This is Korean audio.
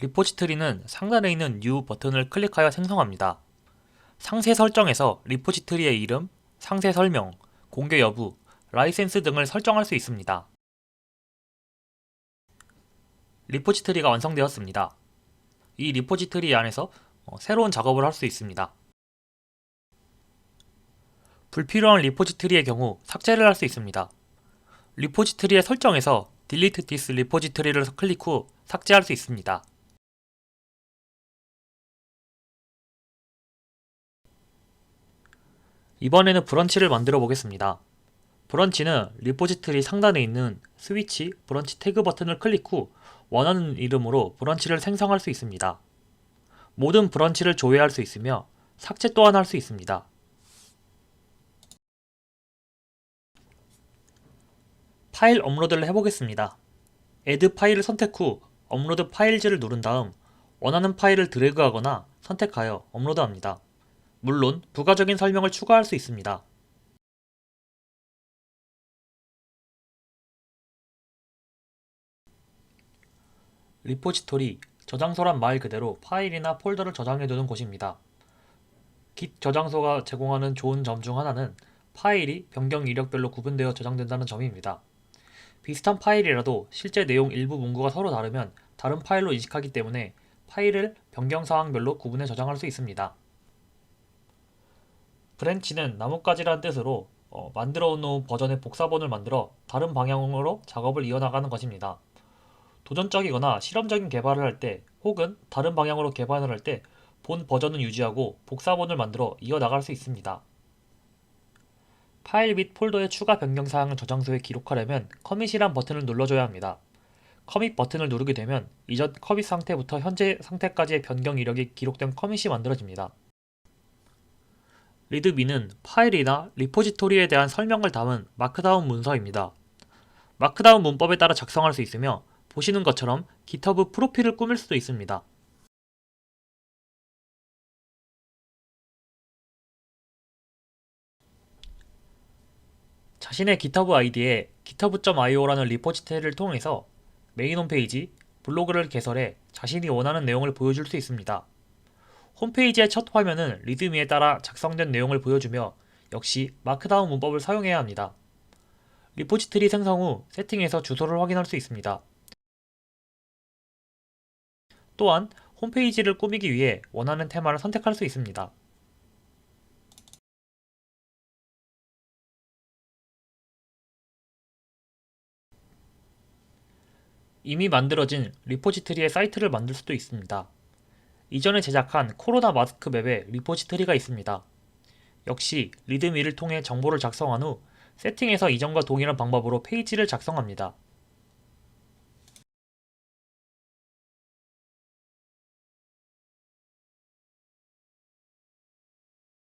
리포지트리는 상단에 있는 New 버튼을 클릭하여 생성합니다. 상세 설정에서 리포지트리의 이름, 상세 설명, 공개 여부, 라이센스 등을 설정할 수 있습니다. 리포지트리가 완성되었습니다. 이 리포지트리 안에서 어, 새로운 작업을 할 수 있습니다. 불필요한 리포지트리의 경우 삭제를 할 수 있습니다. 리포지트리의 설정에서 Delete this 리포지트리를 클릭 후 삭제할 수 있습니다. 이번에는 브런치를 만들어 보겠습니다. 브런치는 리포지트리 상단에 있는 스위치 브런치 태그 버튼을 클릭 후 원하는 이름으로 브런치를 생성할 수 있습니다. 모든 브런치를 조회할 수 있으며 삭제 또한 할 수 있습니다. 파일 업로드를 해보겠습니다. Add 파일을 선택 후 업로드 파일즈를 누른 다음 원하는 파일을 드래그하거나 선택하여 업로드합니다. 물론 부가적인 설명을 추가할 수 있습니다. 리포지토리, 저장소란 말 그대로 파일이나 폴더를 저장해두는 곳입니다. Git 저장소가 제공하는 좋은 점 중 하나는 파일이 변경 이력별로 구분되어 저장된다는 점입니다. 비슷한 파일이라도 실제 내용 일부 문구가 서로 다르면 다른 파일로 인식하기 때문에 파일을 변경 사항별로 구분해 저장할 수 있습니다. 브랜치는 나뭇가지라는 뜻으로 어, 만들어 놓은 버전의 복사본을 만들어 다른 방향으로 작업을 이어나가는 것입니다. 도전적이거나 실험적인 개발을 할 때 혹은 다른 방향으로 개발을 할 때 본 버전은 유지하고 복사본을 만들어 이어나갈 수 있습니다. 파일 및 폴더의 추가 변경 사항을 저장소에 기록하려면 커밋이란 버튼을 눌러줘야 합니다. 커밋 버튼을 누르게 되면 이전 커밋 상태부터 현재 상태까지의 변경 이력이 기록된 커밋이 만들어집니다. 리드비는 파일이나 리포지토리에 대한 설명을 담은 마크다운 문서입니다. 마크다운 문법에 따라 작성할 수 있으며 보시는 것처럼 GitHub 프로필을 꾸밀 수도 있습니다. 자신의 GitHub 아이디에 github.io라는 리포지토리를 통해서 메인 홈페이지, 블로그를 개설해 자신이 원하는 내용을 보여줄 수 있습니다. 홈페이지의 첫 화면은 리드미에 따라 작성된 내용을 보여주며 역시 마크다운 문법을 사용해야 합니다. 리포지토리 생성 후 세팅에서 주소를 확인할 수 있습니다. 또한 홈페이지를 꾸미기 위해 원하는 테마를 선택할 수 있습니다. 이미 만들어진 리포지토리의 사이트를 만들 수도 있습니다. 이전에 제작한 코로나 마스크 맵에 리포지토리가 있습니다. 역시 리드미를 통해 정보를 작성한 후 세팅에서 이전과 동일한 방법으로 페이지를 작성합니다.